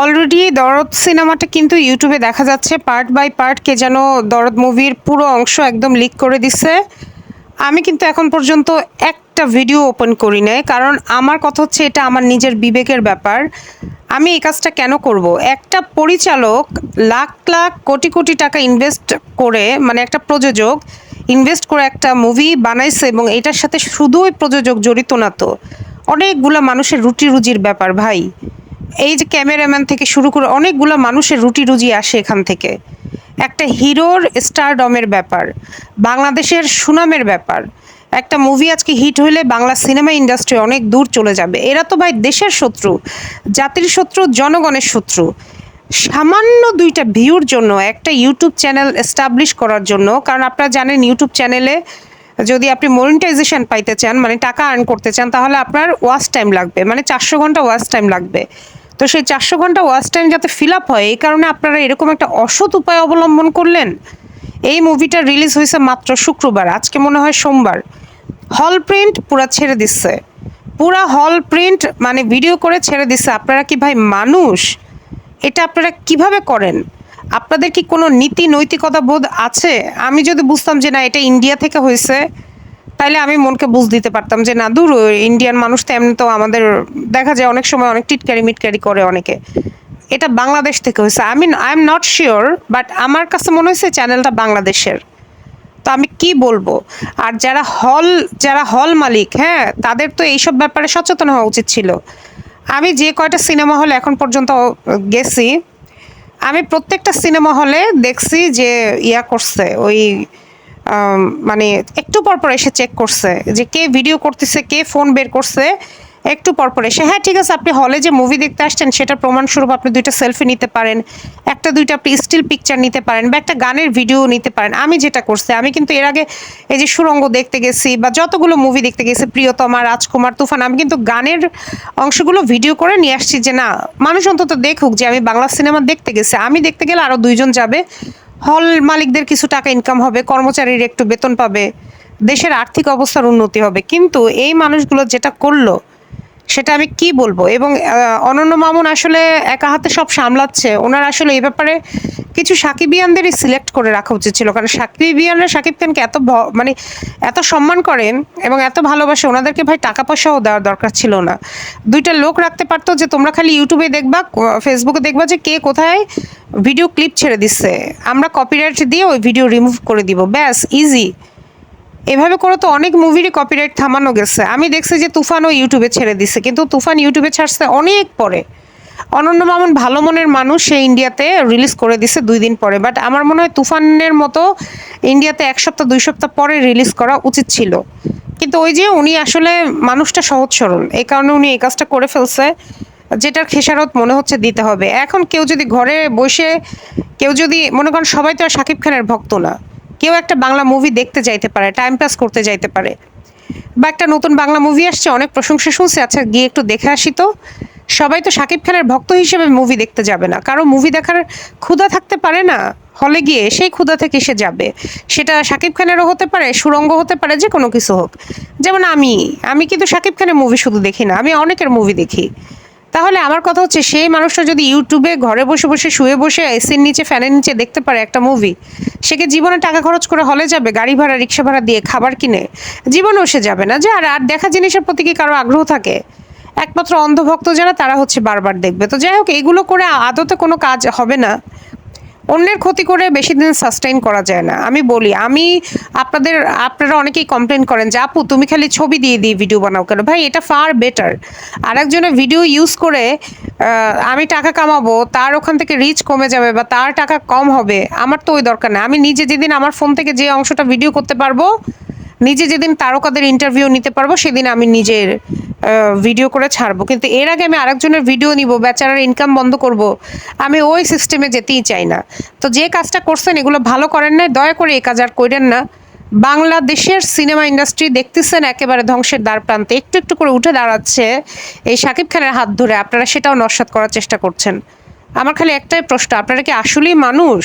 Already দরদ সিনেমাটা কিন্তু ইউটিউবে দেখা যাচ্ছে। পার্ট বাই পার্ট কে যেন দরদ মুভির পুরো অংশ একদম লিক করে দিছে। আমি কিন্তু এখন পর্যন্ত একটা ভিডিও ওপেন করি নাই, কারণ আমার কথা হচ্ছে এটা আমার নিজের বিবেকের ব্যাপার। আমি এই কাজটা কেন করব? একটা পরিচালক লাখ লাখ কোটি কোটি টাকা ইনভেস্ট করে মানে একটা প্রযোজক ইনভেস্ট করে একটা মুভি বানাইছে এবং এটার সাথে শুধু ওই প্রযোজক জড়িত না তো। অনেকগুলো মানুষের রুটি রুজির ব্যাপার ভাই। এই যে ক্যামেরাম্যান থেকে শুরু করে অনেকগুলো মানুষের রুটি রুজি আসে এখান থেকে। একটা হিরোর স্টারডমের ব্যাপার, বাংলাদেশের সুনামের ব্যাপার। একটা মুভি আজকে হিট হলে বাংলা সিনেমা ইন্ডাস্ট্রি অনেক দূর চলে যাবে। এরা তো ভাই দেশের শত্রু, জাতির শত্রু, জনগণের শত্রু। সামান্য দুইটা ভিউর জন্য, একটা ইউটিউব চ্যানেল এস্টাবলিশ করার জন্য, কারণ আপনারা জানেন ইউটিউব চ্যানেলে যদি আপনি মনিটাইজেশন পাইতে চান মানে টাকা আর্ন করতে চান, তাহলে আপনার ওয়াচ টাইম লাগবে মানে চারশো ঘণ্টা ওয়াচ টাইম লাগবে। তো সেই চারশো ঘণ্টা ওয়াচ টাইম যাতে ফিল আপ হয়, এই কারণে আপনারা এরকম একটা অসৎ উপায় অবলম্বন করলেন। এই মুভিটা রিলিজ হয়েছে মাত্র শুক্রবার, আজকে মনে হয় সোমবার। হল প্রিন্ট পুরা ছেড়ে দিচ্ছে। পুরা হল প্রিন্ট মানে ভিডিও করে ছেড়ে দিচ্ছে। আপনারা কি ভাই মানুষ? এটা আপনারা কীভাবে করেন? আপনাদের কি কোনো নীতি নৈতিকতা বোধ আছে? আমি যদি বুঝতাম যে না, এটা ইন্ডিয়া থেকে হয়েছে। তাইলে আমি মনকে বুঝ দিতে পারতাম যে, না, দূর ইন্ডিয়ান মানুষ তো এমনি তো আমাদের, দেখা যায় অনেক সময় অনেক টিটকারি মিটকারি করে অনেকে। এটা বাংলাদেশ থেকে হয়েছে। আমি I am not sure but আমার কাছে মনে হয়েছে চ্যানেলটা বাংলাদেশের। তো আমি কি বলব? আর যারা হল যারা হল মালিক হ্যাঁ তাদের তো এইসব ব্যাপারে সচেতন হওয়া উচিত ছিল। আমি যে কয়টা সিনেমা হলে এখন পর্যন্ত গেছি, আমি প্রত্যেকটা সিনেমা হলে দেখছি যে ইয়া করছে, ওই মানে একটু পর পর এসে চেক করছে যে কে ভিডিও করতেছে, কে ফোন বের করছে, একটু পর পর এসে হ্যাঁ ঠিক আছে, আপনি হলে যে মুভি দেখতে আসছেন সেটা প্রমাণস্বরূপ আপনি দুইটা সেলফি নিতে পারেন, একটা দুইটা আপনি স্টিল পিকচার নিতে পারেন বা একটা গানের ভিডিও নিতে পারেন। আমি যেটা করছি, আমি কিন্তু এর আগে এই যে সুরঙ্গ দেখতে গেছি বা যতগুলো মুভি দেখতে গেছি, প্রিয়তমা, রাজকুমার, তুফান, আমি কিন্তু গানের অংশগুলো ভিডিও করে নিয়ে আসছি যে, না, মানুষ অন্তত দেখুক যে আমি বাংলা সিনেমা দেখতে গেছি। আমি দেখতে গেলে আরও দুইজন যাবে হল মালিকদের কিছু টাকা ইনকাম হবে, কর্মচারীর একটু বেতন পাবে, দেশের আর্থিক অবস্থার উন্নতি হবে। কিন্তু এই মানুষগুলো যেটা করল সেটা আমি কি বলব? এবং অনন্য মামুন আসলে একা হাতে সব সামলাচ্ছে। ওনার আসলে এই ব্যাপারে কিছু সাকিবিয়ানদেরই সিলেক্ট করে রাখা উচিত ছিল। কারণ সাকিবিয়ানরা সাকিব খানকে এত মানে এত সম্মান করেন এবং এত ভালোবাসে, ওনাদেরকে ভাই টাকা পয়সাও দেওয়ার দরকার ছিল না। দুইটা লোক রাখতে পারতো যে, তোমরা খালি ইউটিউবে দেখবা ফেসবুকে দেখবা যে, কে কোথায় ভিডিও ক্লিপ ছেড়ে দিচ্ছে। আমরা কপিরাইট দিয়ে ওই ভিডিও রিমুভ করে দিব। ব্যাস ইজি এভাবে করে তো অনেক মুভিরই কপিরাইট থামানো গেছে। আমি দেখছি যে তুফানও ইউটিউবে ছেড়ে দিছে, কিন্তু তুফান ইউটিউবে ছাড়ছে অনেক পরে। অনন্য মামুন ভালো মনের মানুষ, সে ইন্ডিয়াতে রিলিজ করে দিছে দুই দিন পরে। বাট আমার মনে হয় তুফানের মতো ইন্ডিয়াতে এক সপ্তাহ, দুই সপ্তাহ পরে রিলিজ করা উচিত ছিল। কিন্তু ওই যে উনি আসলে মানুষটা সহজ সরল এই কারণে উনি এই কাজটা করে ফেলছে, যেটার খেসারত মনে হচ্ছে দিতে হবে। এখন কেউ যদি ঘরে বসে, কেউ যদি, মনে করেন সবাই তো আর শাকিব খানের ভক্ত না। কেউ একটা বাংলা মুভি দেখতে যাইতে পারে টাইম পাস করতে যাইতে পারে। বা একটা নতুন বাংলা মুভি আসছে, অনেক প্রশংসা শুনছে আচ্ছা গিয়ে একটু দেখে আসি তো। সবাই তো শাকিব খানের ভক্ত হিসেবে মুভি দেখতে যাবে না। কারও মুভি দেখার ক্ষুধা থাকতে পারে না, হলে গিয়ে সেই ক্ষুধা থেকে সে যাবে। সেটা শাকিব খানেরও হতে পারে, সুরঙ্গ হতে পারে, যে কোনো কিছু হোক। যেমন আমি আমি কিন্তু শাকিব খানের মুভি শুধু দেখি না, আমি অনেকের মুভি দেখি। তাহলে আমার কথা হচ্ছে সেই মানুষটা যদি ইউটিউবে ঘরে বসে বসে শুয়ে বসে এসির নিচে, ফ্যানের নিচে দেখতে পারে একটা মুভি সে কি জীবনে টাকা খরচ করে হলে যাবে, গাড়ি ভাড়া, রিক্সা ভাড়া দিয়ে খাবার কিনে? জীবনেও সে যাবে না। যে আর আর দেখা জিনিসের প্রতি কি কারও আগ্রহ থাকে? একমাত্র অন্ধভক্ত যারা, তারা হচ্ছে বারবার দেখবে। তো যাই হোক, এগুলো করে আদতে কোনো কাজ হবে না। অন্যের ক্ষতি করে বেশি দিন সাস্টেইন করা যায় না। আমি বলি, আমি আপনাদের, আপনারা অনেকেই কমপ্লেন করেন যে, আপু, তুমি খালি ছবি দিয়ে দিয়ে ভিডিও বানাও কেন? ভাই, এটা ফার বেটার আর একজনের ভিডিও ইউজ করে আমি টাকা কামাবো, তার ওখান থেকে রিচ কমে যাবে বা তার টাকা কম হবে, আমার তো ওই দরকার নেই। আমি নিজে যেদিন আমার ফোন থেকে যে অংশটা ভিডিও করতে পারব, নিজে যেদিন তারকাদের ইন্টারভিউ নিতে পারব, সেদিন আমি নিজের ভিডিও করে ছাড়বো। কিন্তু এর আগে আমি আরেকজনের ভিডিও নিব, বেচারার ইনকাম বন্ধ করব। আমি ওই সিস্টেমে যেতেই চাই না। তো যে কাজটা করছেন, এগুলো ভালো করেন না দয়া করে এই কাজ আর করেন না। বাংলাদেশের সিনেমা ইন্ডাস্ট্রি দেখতেছেন, একেবারে ধ্বংসের দ্বার প্রান্তে। একটু একটু করে উঠে দাঁড়াচ্ছে এই শাকিব খানের হাত ধরে। আপনারা সেটাও নস্বাত করার চেষ্টা করছেন। আমার খালি একটাই প্রশ্ন, আপনারা কি আসলেই মানুষ?